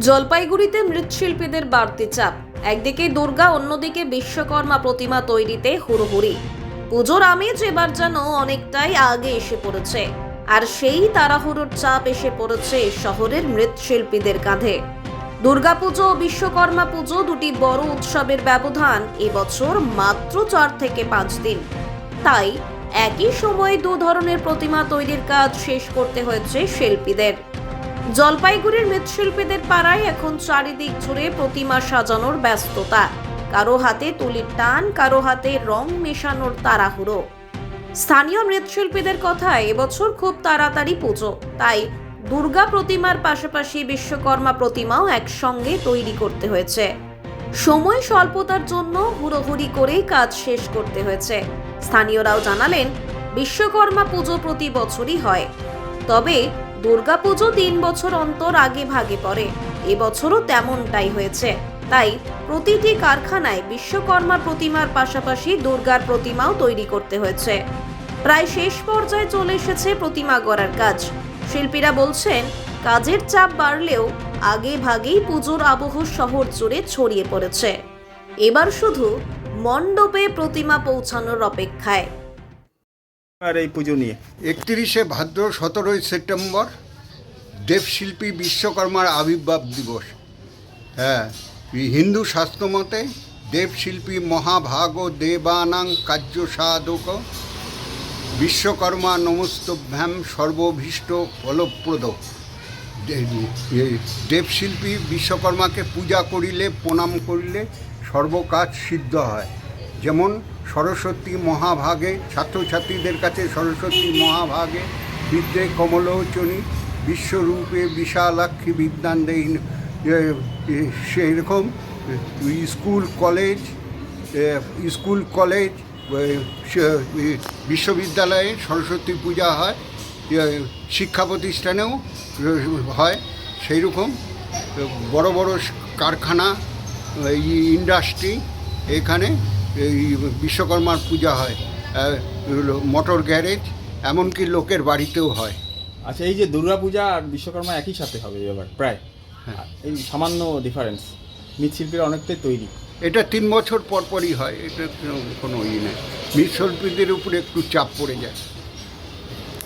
জলপাইগুড়িতে মৃৎশিল্পীদের বাড়তি চাপ। একদিকে দুর্গা, অন্যদিকে বিশ্বকর্মা প্রতিমা তৈরিতে হুড়োহুড়ি। পুজোর আমেজ এবার যেন অনেকটাই আগে এসে পড়েছে। আর সেই তাড়াহুড়োর চাপ এসে পড়েছে শহরের মৃৎশিল্পীদের কাঁধে। দুর্গাপুজো ও বিশ্বকর্মা পুজো দুটি বড় উৎসবের ব্যবধান এবছর মাত্র চার থেকে পাঁচ দিন। তাই একই সময়ে দু ধরনের প্রতিমা তৈরির কাজ শেষ করতে হয়েছে শিল্পীদের। জলপাইগুড়ির মৃৎশিল্পীদের পাড়ায় এখন চারিদিক জুড়ে প্রতিমা সাজানোর ব্যস্ততা। কারও হাতে তুলির টান, কারও হাতে রং মেশানোর তাড়াহুড়ো। স্থানীয় মৃৎশিল্পীদের কথায় এবছর খুব তাড়াতাড়ি পুজো। তাই দুর্গা প্রতিমার পাশাপাশি বিশ্বকর্মা প্রতিমাও একসঙ্গে তৈরি করতে হয়েছে। সময় স্বল্পতার জন্য হুড়োহুড়ি করেই কাজ শেষ করতে হয়েছে। স্থানীয়রাও জানালেন, বিশ্বকর্মা পুজো প্রতি বছরই হয়। তবে দুর্গাপুজো তিন বছর অন্তর আগে ভাগে পড়ে। এবছরও তেমনটাই হয়েছে। তাই প্রতিটি কারখানায় বিশ্বকর্মা প্রতিমার পাশাপাশি দুর্গার প্রতিমাও তৈরি করতে হয়েছে। প্রায় শেষ পর্যায়ে চলে এসেছে প্রতিমা গড়ার কাজ। শিল্পীরা বলছেন, কাজের চাপ বাড়লেও আগে ভাগেই পুজোর আবহ শহর জুড়ে ছড়িয়ে পড়েছে। এবার শুধু মণ্ডপে প্রতিমা পৌঁছানোর অপেক্ষায়। আর এই পুজো নিয়ে। একত্রিশে ভাদ্র, সতেরোই সেপ্টেম্বর, দেবশিল্পী বিশ্বকর্মার আবির্ভাব দিবস। হ্যাঁ হিন্দু শাস্ত্রমতে দেবশিল্পী মহাভাগ দেবানাং কার্য সাধক, বিশ্বকর্মা নমস্তভ্যাম সর্বভীষ্ট ফলপ্রদ। দেবশিল্পী বিশ্বকর্মাকে পূজা করিলে, প্রণাম করিলে সর্বকাজ সিদ্ধ হয়। যেমন সরস্বতী মহাভাগে, ছাত্রছাত্রীদের কাছে সরস্বতী মহাভাগে, বিদ্যে কমলোচনী, বিশ্বরূপে বিশালাক্ষী বিদ্যান দেই সেরকম স্কুল কলেজ স্কুল কলেজ বিশ্ববিদ্যালয়ে সরস্বতী পূজা হয় শিক্ষা প্রতিষ্ঠানেও হয় সেই রকম বড় বড় কারখানা ইন্ডাস্ট্রি, এখানে এই বিশ্বকর্মার পূজা হয় মোটর গ্যারেজ এমনকি লোকের বাড়িতেও হয়। আচ্ছা এই যে দুর্গা পূজা আর বিশ্বকর্মা একই সাথে হবে এবার প্রায়। হ্যাঁ। এই সামান্য ডিফারেন্স মৃৎশিল্পীরা অনেকটাই তৈরি। এটা তিন বছর পর পরই হয় এটা কোনো- ই নেই। মৃৎশিল্পীদের উপরে একটু চাপ পড়ে যায়।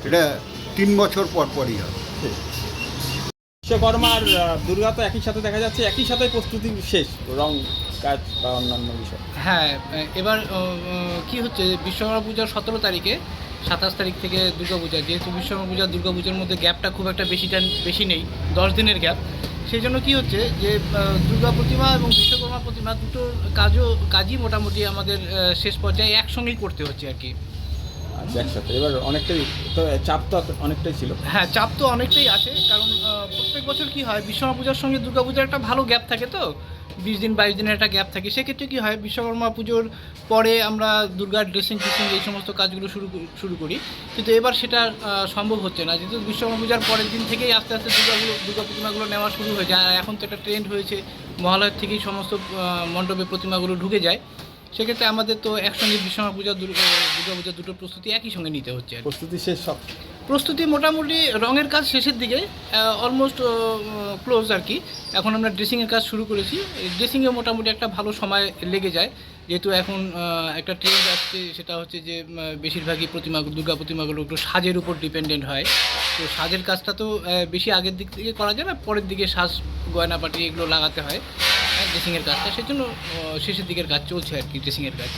এটা তিন বছর পর পরই হয়। বিশ্বকর্মা আর আহ, দুর্গা তো একই সাথে দেখা যাচ্ছে একই সাথে প্রস্তুতি শেষ রং কাজ বা অন্যান্য বিষয়। হ্যাঁ এবার কি হচ্ছে বিশ্বকর্মা পূজার সতেরো তারিখে সাতাশ তারিখ থেকে দুর্গাপূজা যেহেতু বিশ্বকর্মা পূজা দুর্গাপূজার মধ্যে গ্যাপটা খুব একটা বেশিটা বেশি নেই দশ দিনের গ্যাপ। সেই জন্য কী হচ্ছে যে দুর্গা প্রতিমা এবং বিশ্বকর্মা প্রতিমা দুটো কাজও কাজই মোটামুটি আমাদের শেষ পর্যায়ে একসঙ্গেই করতে হচ্ছে আর কি। আচ্ছা একসাথে। এবার অনেকটাই তো চাপ তো অনেকটাই ছিল। হ্যাঁ চাপ তো অনেকটাই আছে কারণ প্রত্যেক বছর কি হয় বিশ্বকর্মা পূজার সঙ্গে দুর্গা পূজার একটা ভালো গ্যাপ থাকে তো। বিশ দিন, বাইশ দিনের একটা গ্যাপ থাকে। সেক্ষেত্রে কী হয়, বিশ্বকর্মা পুজোর পরে আমরা দুর্গার ড্রেসিং ফ্রেসিং এই সমস্ত কাজগুলো শুরু শুরু করি। কিন্তু এবার সেটা সম্ভব হচ্ছে না। যেহেতু বিশ্বকর্মা পূজার পরের দিন থেকেই আস্তে আস্তে দুর্গাগুলো দুর্গা প্রতিমাগুলো নেওয়া শুরু হয়ে যায়। আর এখন তো একটা ট্রেন্ড হয়েছে, মহালয়ের থেকেই সমস্ত মণ্ডপে প্রতিমাগুলো ঢুকে যায়। সেক্ষেত্রে আমাদের তো একসঙ্গে বিশ্বকর্মা পূজা দুর্গা পূজার দুটো প্রস্তুতি একই সঙ্গে নিতে হচ্ছে আর কি। প্রস্তুতি শেষ সব? প্রস্তুতি মোটামুটি রঙের কাজ শেষের দিকে অলমোস্ট ক্লোজ আর কি। এখন আমরা ড্রেসিংয়ের কাজ শুরু করেছি। ড্রেসিংয়ে মোটামুটি একটা ভালো সময় লেগে যায়। যেহেতু এখন আহ, একটা ট্রেন্ড আসছে সেটা হচ্ছে যে উম, বেশিরভাগই প্রতিমা দুর্গা প্রতিমাগুলো একটু সাজের উপর ডিপেন্ডেন্ট হয়। তো সাজের কাজটা তো আহ, বেশি আগের দিক থেকে করা যায় না পরের দিকে সাজ গয়নাপাটি এগুলো লাগাতে হয়। ড্রেসিংয়ের কাজটা সেই জন্য শেষের দিকের কাজ চলছে আর কি ড্রেসিংয়ের কাজ।